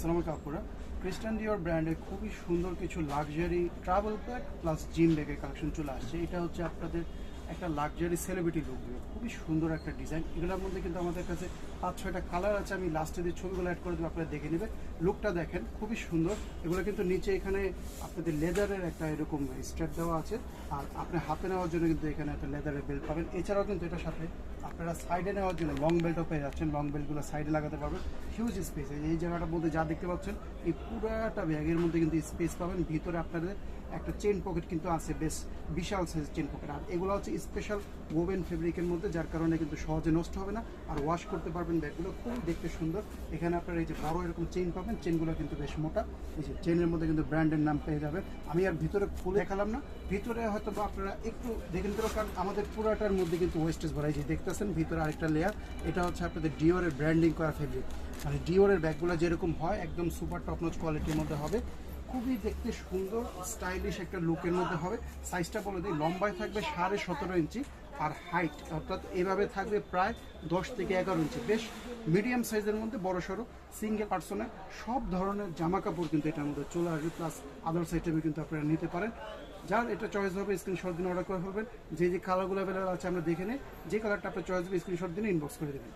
আসসালামু কাপুরা ক্রিস্টান ডিওর ব্র্যান্ডের খুবই সুন্দর কিছু luxury travel bag plus gym ব্যাগের কালেকশন চলে আসছে। এটা হচ্ছে আপনাদের একটা লাক্সারি সেলিব্রিটি লুক দেবে খুবই সুন্দর একটা ডিজাইন এগুলোর মধ্যে কিন্তু আমাদের কাছে পাঁচ, ছয়টা কালার আছে। আমি লাস্টে দিয়ে ছবিগুলো অ্যাড করে দেবো, আপনারা দেখে নেবে লুকটা দেখেন, খুবই সুন্দর। এগুলো কিন্তু নিচে এখানে আপনাদের লেদারের একটা এরকম স্ট্র্যাপ দেওয়া আছে। আর আপনি হাতে নেওয়ার জন্য কিন্তু এখানে একটা লেদারের বেল্ট পাবেন। এছাড়াও কিন্তু এটার সাথে আপনারা সাইডে নেওয়ার জন্য লং বেল্টও পেয়ে যাচ্ছেন। লং বেল্টগুলো সাইডে লাগাতে পারবেন। হিউজ স্পেস এই জায়গাটার মধ্যে যা দেখতে পাচ্ছেন, এই পুরাটা ব্যাগের মধ্যে কিন্তু স্পেস পাবেন। ভিতরে আপনাদের একটা চেন পকেট কিন্তু আছে। বেশ বিশাল সাইজ চেন পকেট আর এগুলো হচ্ছে স্পেশাল ওভেন ফেব্রিকের মধ্যে, যার কারণে কিন্তু সহজে নষ্ট হবে না। আর ওয়াশ করতে পারবেন ব্যাগগুলো খুব দেখতে সুন্দর। এখানে আপনারা এই যে বড় এরকম চেইন পাবেন চেনগুলো কিন্তু বেশ মোটা। এই যে চেনের মধ্যে কিন্তু ব্র্যান্ডের নাম পেয়ে যাবেন। আমি আর ভিতরে খুলে দেখালাম না। ভিতরে হয়তো বা আপনারা একটু দেখে নিতে কারণ আমাদের পুরাটার মধ্যে কিন্তু ওয়েস্টেজ ভরা যে দেখতেছেন, ভিতরে আরেকটা লেয়ার এটা হচ্ছে আপনাদের ডিওরের ব্র্যান্ডিং করা ফেব্রিক মানে ডিওরের ব্যাগগুলো যেরকম হয়, একদম সুপার টপনচ কোয়ালিটির মধ্যে হবে। খুবই দেখতে সুন্দর স্টাইলিশ একটা লুকের মধ্যে হবে। সাইজটা বলে দিই, লম্বায় থাকবে সাড়ে সতেরো ইঞ্চি আর হাইট অর্থাৎ এভাবে থাকবে প্রায় দশ থেকে এগারো ইঞ্চি। বেশ মিডিয়াম সাইজের মধ্যে বড় সড়ো সিঙ্গেল পার্সনে সব ধরনের জামা কাপড় কিন্তু এটার মধ্যে চলে আসবে। প্লাস আদার্স আইটেমে কিন্তু আপনারা নিতে পারেন। যার এটা চয়েস হবে স্ক্রিনশট দিন অর্ডার করে ফেলবেন। যে যে কালারগুলো অ্যাভেলেবল আছে আমরা দেখে নিই। যে কালারটা আপনার চয়েস হবে স্ক্রিনশট দিনে ইনবক্স করে দেবেন।